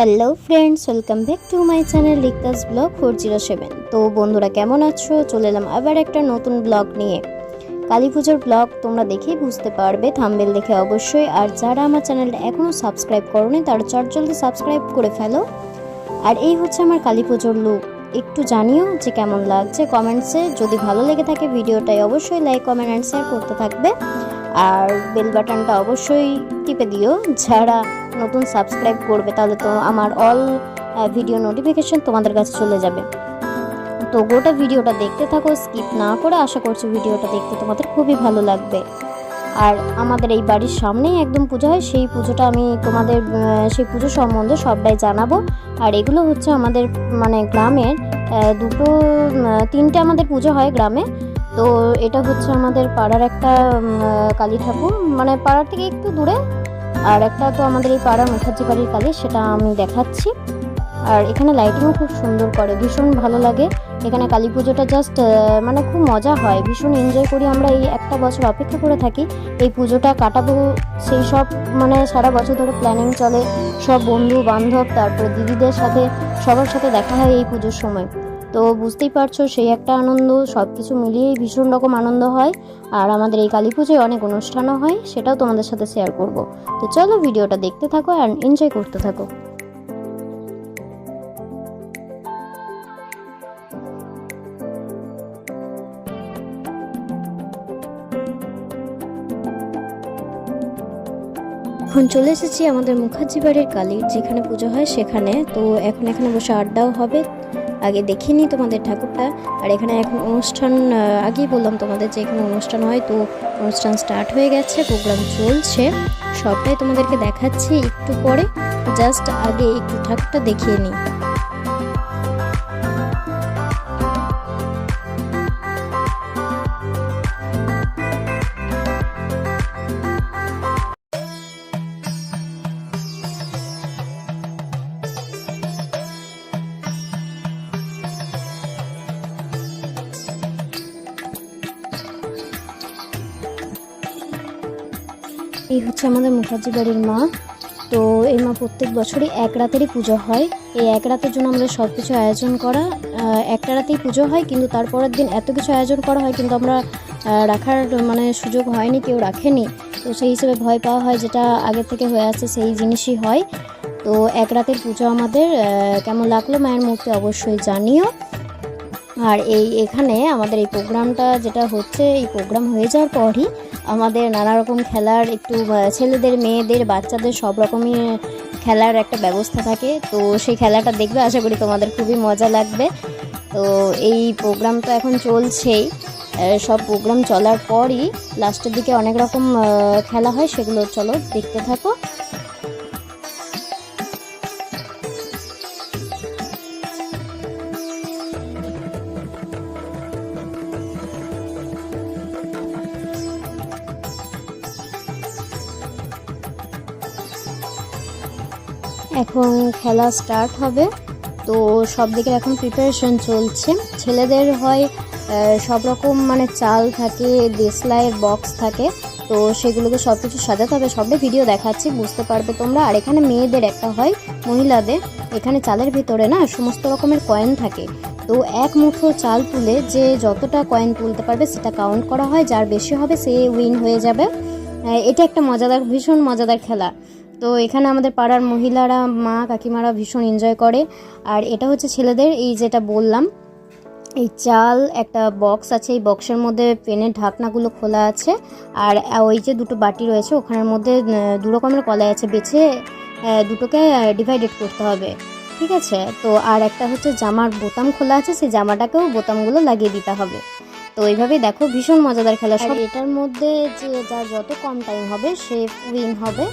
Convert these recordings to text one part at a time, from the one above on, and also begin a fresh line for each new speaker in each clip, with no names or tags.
Hello friends welcome back to my channel Rikta's vlog four zero seven তো বন্ধুরা, কেমন আছো? চলে এলাম আবার একটা নতুন ব্লগ নিয়ে। কালী পুজোর ব্লগ তোমরা দেখেই বুঝতে পারবে থাম্বেল দেখে অবশ্যই। আর যারা আমার চ্যানেলটা এখনও সাবস্ক্রাইব করোনি, তারা চট জলদি সাবস্ক্রাইব করে ফেলো। আর এই হচ্ছে আমার কালী পুজোর লুক একটু জানিও যে কেমন লাগছে কমেন্টসে যদি ভালো লেগে থাকে ভিডিওটাই অবশ্যই লাইক কমেন্ট অ্যান্ড শেয়ার করতে থাকবে। আর বেল বাটনটা অবশ্যই টিপে দিও। যারা নতুন সাবস্ক্রাইব করবে, তাহলে তো আমার অল ভিডিও নোটিফিকেশন তোমাদের কাছে চলে যাবে। তো গোটা ভিডিওটা দেখতে থাকো স্কিপ না করে আশা করছি ভিডিওটা দেখতে তোমাদের খুবই ভালো লাগবে। আর আমাদের এই বাড়ির সামনেই একদম পুজো হয়, সেই পুজোটা আমি তোমাদের সেই পুজো সম্বন্ধে সবটাই জানাব। আর এগুলো হচ্ছে আমাদের মানে গ্রামের দুটো তিনটে আমাদের পুজো হয় গ্রামে। তো এটা হচ্ছে আমাদের পাড়ার একটা কালী ঠাকুর মানে পাড়ার থেকে একটু দূরে। আর একটা তো আমাদের এই পাড়া মুখার্জি বাড়ির কালী সেটা আমি দেখাচ্ছি। আর এখানে লাইটিংও খুব সুন্দর করে, ভীষণ ভালো লাগে। এখানে কালী পুজোটা জাস্ট মানে খুব মজা হয়, ভীষণ এনজয় করি আমরা এই একটা বছর অপেক্ষা করে থাকি। এই পুজোটা কাটাবো সেই সব মানে সারা বছর ধরে প্ল্যানিং চলে। সব বন্ধু বান্ধব তারপরে দিদিদের সাথে, সবার সাথে দেখা হয় এই পুজোর সময়। তো বুঝতেই পারছ, সেই একটা আনন্দ সব কিছু মিলিয়েই ভীষণ রকম আনন্দ হয়। আর আমাদের এই কালী পুজোয় অনেক অনুষ্ঠানও হয়, সেটাও তোমাদের সাথে শেয়ার করব। তো চলো ভিডিওটা দেখতে থাকো আর এনজয় করতে থাকো। এখন চলে এসেছি আমাদের মুখার্জি বাড়ির কালীর যেখানে পুজো হয় সেখানে। তো এখন এখানে বসে আড্ডাও হবে। আগে দেখিনি তোমাদের ঠাকুরটা। আর এখানে এখন অনুষ্ঠান আগেই বললাম তোমাদের যে এখানে অনুষ্ঠান হয়, তো অনুষ্ঠান স্টার্ট হয়ে গেছে প্রোগ্রাম চলছে। সবটাই তোমাদেরকে দেখাচ্ছি একটু পরে। জাস্ট আগে একটু ঠাকুরটা দেখিয়ে নিই। এই হচ্ছে আমাদের মুখার্জি বাড়ির মা। তো এই মা প্রত্যেক বছরই এক রাতেরই পুজো হয়। এই এক রাতের জন্য আমাদের সব কিছু আয়োজন করা একটা রাতেই পুজো হয়, কিন্তু তারপরের দিন এত কিছু আয়োজন করা হয়, কিন্তু আমরা রাখার মানে সুযোগ হয়নি, কেউ রাখেনি। তো সেই হিসেবে ভয় পাওয়া হয়, যেটা আগে থেকে হয়ে আসছে সেই জিনিসই হয়। তো এক রাতের পুজো আমাদের কেমন লাগল মায়ের মূর্তি অবশ্যই জানিও। আর এই এখানে আমাদের এই প্রোগ্রামটা যেটা হচ্ছে, এই প্রোগ্রাম হয়ে যাওয়ার পরই আমাদের নানা রকম খেলার একটু ছেলেদের, মেয়েদের, বাচ্চাদের সব রকমই খেলার একটা ব্যবস্থা থাকে। তো সেই খেলাটা দেখবে, আশা করি তোমাদের খুবই মজা লাগবে। তো এই প্রোগ্রাম তো এখন চলছেই। সব প্রোগ্রাম চলার পরই লাস্টের দিকে অনেক রকম খেলা হয়, সেগুলো চলো দেখতে থাকো। এখন খেলা স্টার্ট হবে। তো সব দিকের এখন প্রিপারেশন চলছে। ছেলেদের হয় সব রকম মানে চাল থাকে দেশলাইয়ের বক্স থাকে। তো সেগুলোকে সব কিছু সাজাতে হবে। সবটাই ভিডিও দেখাচ্ছি, বুঝতে পারবে তোমরা। আর এখানে মেয়েদের একটা হয়, মহিলাদের। এখানে চালের ভিতরে না সমস্ত রকমের কয়েন থাকে। তো এক মুঠো চাল তুলে যে যতটা কয়েন তুলতে পারবে সেটা কাউন্ট করা হয়। যার বেশি হবে সে উইন হয়ে যাবে। এটা একটা মজাদার, ভীষণ মজাদার খেলা। তো এখানে আমাদের পাড়ার মহিলারা মা কাকিমারা ভীষণ এনজয় করে। আর এটা হচ্ছে ছেলেদের এই যেটা বললাম এই চাল একটা বক্স আছে এই বক্সের মধ্যে পেনের ঢাকনাগুলো খোলা আছে। আর ওই যে দুটো বাটি রয়েছে ওখানের মধ্যে দু রকমের কলাই আছে বেছে দুটোকে ডিভাইডেড করতে হবে। ঠিক আছে? তো আর একটা হচ্ছে জামার বোতাম খোলা আছে সেই জামাটাকেও বোতামগুলো লাগিয়ে দিতে হবে। তো এইভাবে দেখো ভীষণ মজাদার খেলা। সব এটার মধ্যে যে যার যত কম টাইম হবে সে উইন হবে।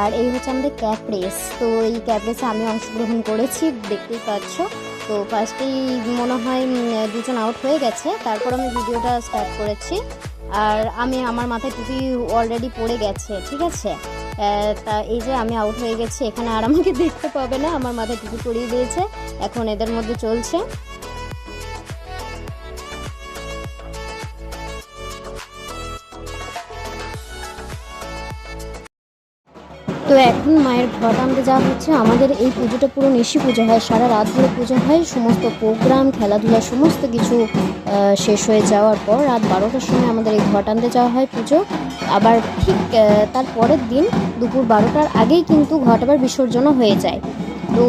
আর এই হচ্ছে আমাদের ক্যাপ রেস। তো এই ক্যাপ রেসে আমি অংশগ্রহণ করেছি, দেখতেই পাচ্ছ। তো ফার্স্টেই মনে হয় দুজন আউট হয়ে গেছে। তারপর আমি ভিডিওটা স্টার্ট করেছি। আর আমি, আমার মাথায় টুপি অলরেডি পড়ে গেছে, ঠিক আছে? তা এই যে আমি আউট হয়ে গেছি, এখানে আর আমাকে দেখতে পাবে না। আমার মাথায় টুপি পরিয়ে দিয়েছে। এখন এদের মধ্যে চলছে। তো এখন মায়ের ঘট আনতে যাওয়া হচ্ছে। আমাদের এই পুজোটা পুরো নিশি পুজো হয়, সারা রাত ধরে পুজো হয়। সমস্ত প্রোগ্রাম, খেলাধুলা, সমস্ত কিছু শেষ হয়ে যাওয়ার পর রাত বারোটার সময় আমাদের এই ঘট আনতে যাওয়া হয় পুজো। আবার ঠিক তার পরের দিন দুপুর বারোটার আগেই কিন্তু ঘট আবার বিসর্জনও হয়ে যায়। তো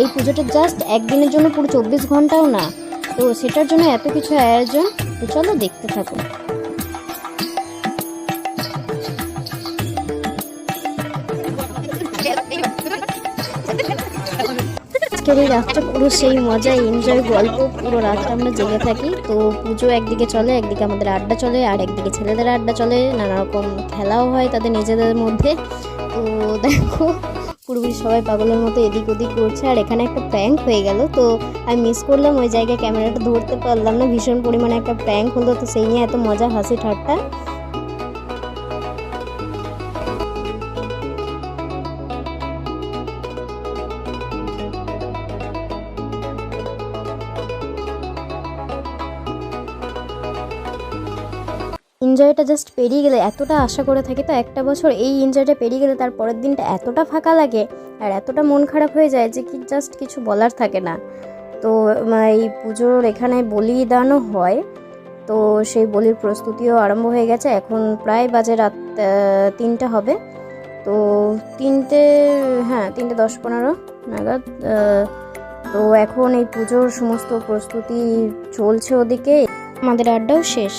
এই পুজোটা জাস্ট একদিনের জন্য পুরো চব্বিশ ঘন্টাও না। তো সেটার জন্য এত কিছু আয়োজন। তো চলো দেখতে থাকো। আজকের এই রাতটা পুরো সেই মজা এনজয় গল্প পুরো রাতটা আমরা জেগে থাকি। তো পুজো একদিকে চলে, একদিকে আমাদের আড্ডা চলে, আর একদিকে ছেলেদের আড্ডা চলে নানা রকম খেলাও হয় তাদের নিজেদের মধ্যে। তো দেখো, পুরোপুরি সবাই পাগলের মতো এদিক ওদিক করছে, আর এখানে একটা প্র্যাঙ্ক হয়ে গেল। তো আমি মিস করলাম, ওই জায়গায় ক্যামেরাটা ধরতে পারলাম না, ভীষণ পরিমাণে একটা প্র্যাঙ্ক হলো, তো সেই নিয়ে এত মজা, হাসি, ঠাট্টা। এনজয়টা জাস্ট পেরিয়ে গেলে, এতটা আশা করে থাকি তো একটা বছর এই এনজয়টা পেরিয়ে গেলে তার পরের দিনটা এতটা ফাঁকা লাগে আর এতটা মন খারাপ হয়ে যায় যে কি জাস্ট কিছু বলার থাকে না। তো এই পুজোর এখানে বলিদানও হয়। তো সেই বলির প্রস্তুতিও আরম্ভ হয়ে গেছে। এখন প্রায় বাজে রাত তিনটে হবে। তো তিনটে হ্যাঁ তিনটে দশ পনেরো নাগাদ তো এখন এই পুজোর সমস্ত প্রস্তুতি চলছে ওদিকে। আমাদের আড্ডাও শেষ।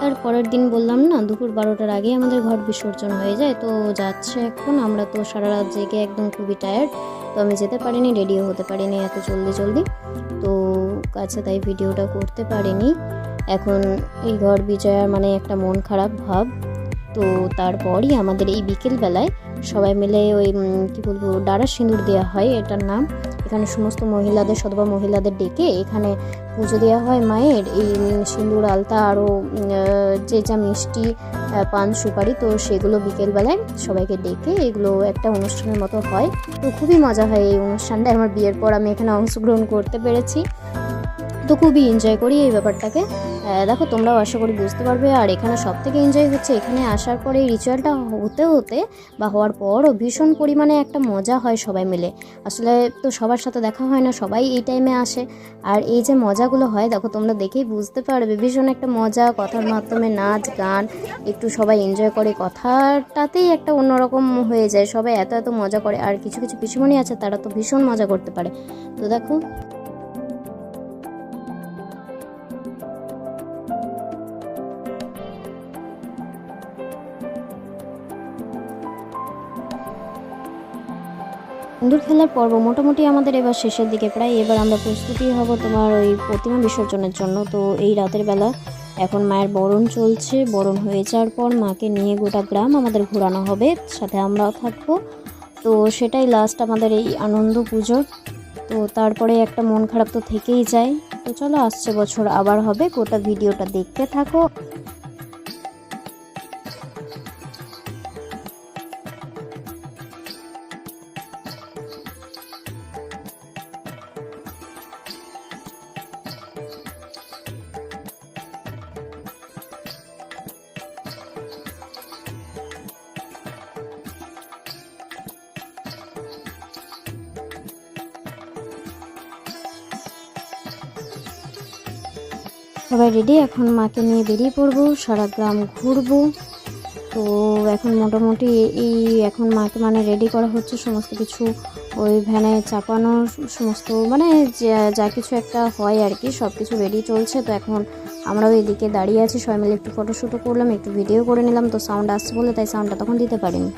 তার পরের দিন বললাম, না, দুপুর বারোটার আগে আমাদের ঘর বিসর্জন হয়ে যায়, তো যাচ্ছে এখন। আমরা তো সারা রাত জেগে একদম খুবই টায়ার্ড তো আমি যেতে পারিনি রেডিও হতে পারিনি এত জলদি জলদি। তো কাছে তাই ভিডিওটা করতে পারিনি। এখন এই ঘর বিজয়ার মানে একটা মন খারাপ ভাব। তো তারপরই আমাদের এই বিকেলবেলায় সবাই মিলে ওই কী বলব ডাড়া সিঁদুর দেওয়া হয়, এটার নাম। এখানে সমস্ত মহিলাদের সদবা মহিলাদের ডেকে এখানে পুজো দেওয়া হয় মায়ের। এই সিঁদুর, আলতা আরও যে যা মিষ্টি পান, সুপারি, তো সেগুলো বিকেলবেলায় সবাইকে ডেকে এগুলো একটা অনুষ্ঠানের মতো হয়। তো খুবই মজা হয় এই অনুষ্ঠানটা। আমার বিয়ের পর আমি এখানে অংশগ্রহণ করতে পেরেছি। তো খুবই এনজয় করি এই ব্যাপারটাকে। দেখো, তোমরাও আশা করি বুঝতে পারবে। আর এখানে সব থেকে এনজয় হচ্ছে এখানে আসার পরে এই রিচুয়ালটা হতে হতে বা হওয়ার পরও ভীষণ পরিমাণে একটা মজা হয় সবাই মিলে। আসলে তো সবার সাথে দেখা হয় না, সবাই এই টাইমে আসে। আর এই যে মজাগুলো হয়, দেখো, তোমরা দেখেই বুঝতে পারবে, ভীষণ একটা মজা, কথার মাধ্যমে নাচ, গান, একটু সবাই এনজয় করে, কথাটাতেই একটা অন্যরকম হয়ে যায়। সবাই এত এত মজা করে, আর কিছু কিছু পিসুমণি আছে, তারা তো ভীষণ মজা করতে পারে। তো দেখো সিঁদুর খেলার পর্ব মোটামুটি আমাদের এবার শেষের দিকে প্রায়। এবার আমরা প্রস্তুতি হব তোমার ওই প্রতিমা বিসর্জনের জন্য। তো এই রাতের বেলা এখন মায়ের বরণ চলছে। বরণ হয়ে যাওয়ার পর মাকে নিয়ে গোটা গ্রাম আমাদের ঘোরানো হবে। সাথে আমরাও থাকব। তো সেটাই লাস্ট আমাদের এই আনন্দ পুজোর। তো তারপরে একটা মন খারাপ তো থেকেই যায়। তো চলো আসছে বছর আবার হবে। গোটা ভিডিওটা দেখতে থাকো। সবাই রেডি, এখন মাকে নিয়ে বেরিয়ে পড়ব, সারা গ্রাম ঘুরবো। তো এখন মোটামুটি এই এখন মাকে মানে রেডি করা হচ্ছে সমস্ত কিছু, ওই ভ্যানে চাপানো, সমস্ত মানে যা- কিছু একটা হয় আর কি সব কিছু রেডি চলছে। তো এখন আমরাও এদিকে দাঁড়িয়ে আছি, সবাই মিলে একটু ফটোশ্যুটও করলাম, একটু ভিডিও করে নিলাম। তো সাউন্ড আসছে বলে, তাই সাউন্ডটা তখন দিতে পারিনি।